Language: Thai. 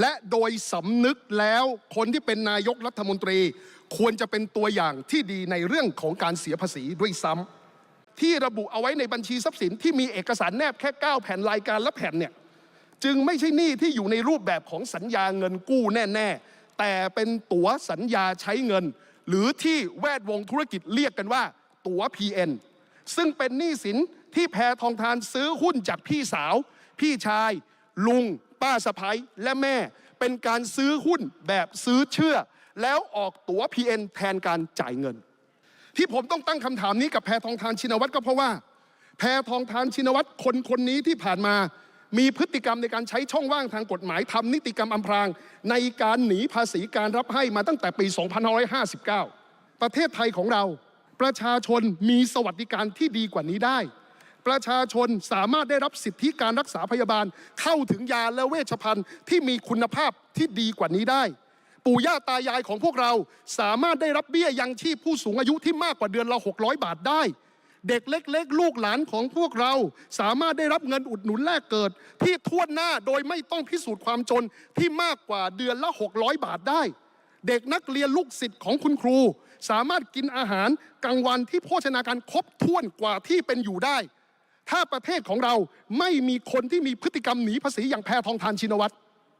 และโดยสำนึกแล้วคนที่เป็นนายกรัฐมนตรี ควรจะเป็นตัวอย่างที่ดีในเรื่องของการเสียภาษีด้วยซ้ำที่ระบุเอาไว้ในบัญชีทรัพย์สินที่มีเอกสารแนบแค่ 9 แผ่นรายการและแผ่นเนี่ยจึงไม่ใช่หนี้ที่อยู่ในรูปแบบของสัญญาเงินกู้แน่ ๆ แต่เป็นตั๋วสัญญาใช้เงิน หรือที่แวดวงธุรกิจเรียกกันว่า ตั๋ว PN ซึ่งเป็นหนี้สินที่แพทองทานซื้อหุ้นจากพี่สาว พี่ชาย ลุง ป้าสะพ้ยและแม่ เป็นการซื้อหุ้นแบบซื้อเชื่อ แล้วออกตั๋ว PN แทนการจ่ายเงิน ที่ผมต้องตั้งคำถามนี้กับแพทองทานชินวัตรก็เพราะว่า แพทองทานชินวัตรคนคนนี้ที่ผ่านมามีพฤติกรรมในการใช้ช่องว่างทางกฎหมายทำนิติกรรมอำพราง ในการหนีภาษีการรับให้มาตั้งแต่ปี 2559 ประเทศไทยของเรา ประชาชนมีสวัสดิการที่ดีกว่านี้ได้ ประชาชนสามารถได้รับสิทธิการรักษาพยาบาล เข้าถึงยาและเวชภัณฑ์ที่มีคุณภาพที่ดีกว่านี้ได้ ปู่ย่าตายายของพวกเราสามารถได้รับเบี้ยยังชีพผู้สูงอายุที่มากกว่าเดือนละ 600 บาทได้ เด็กเล็ก ๆ ลูกหลานของพวกเรา สามารถได้รับเงินอุดหนุนแลกเกิด ที่ทวนหน้าโดยไม่ต้องพิสูจน์ความจนที่มากกว่าเดือนละ 600 บาทได้เด็กนักเรียนลูกศิษย์ของคุณครู สามารถกินอาหารกลางวันที่โภชนาการครบถ้วนกว่าที่เป็นอยู่ได้ ถ้าประเทศของเราไม่มีคนที่มีพฤติกรรมหนีภาษีอย่างแพทองทานชินวัตร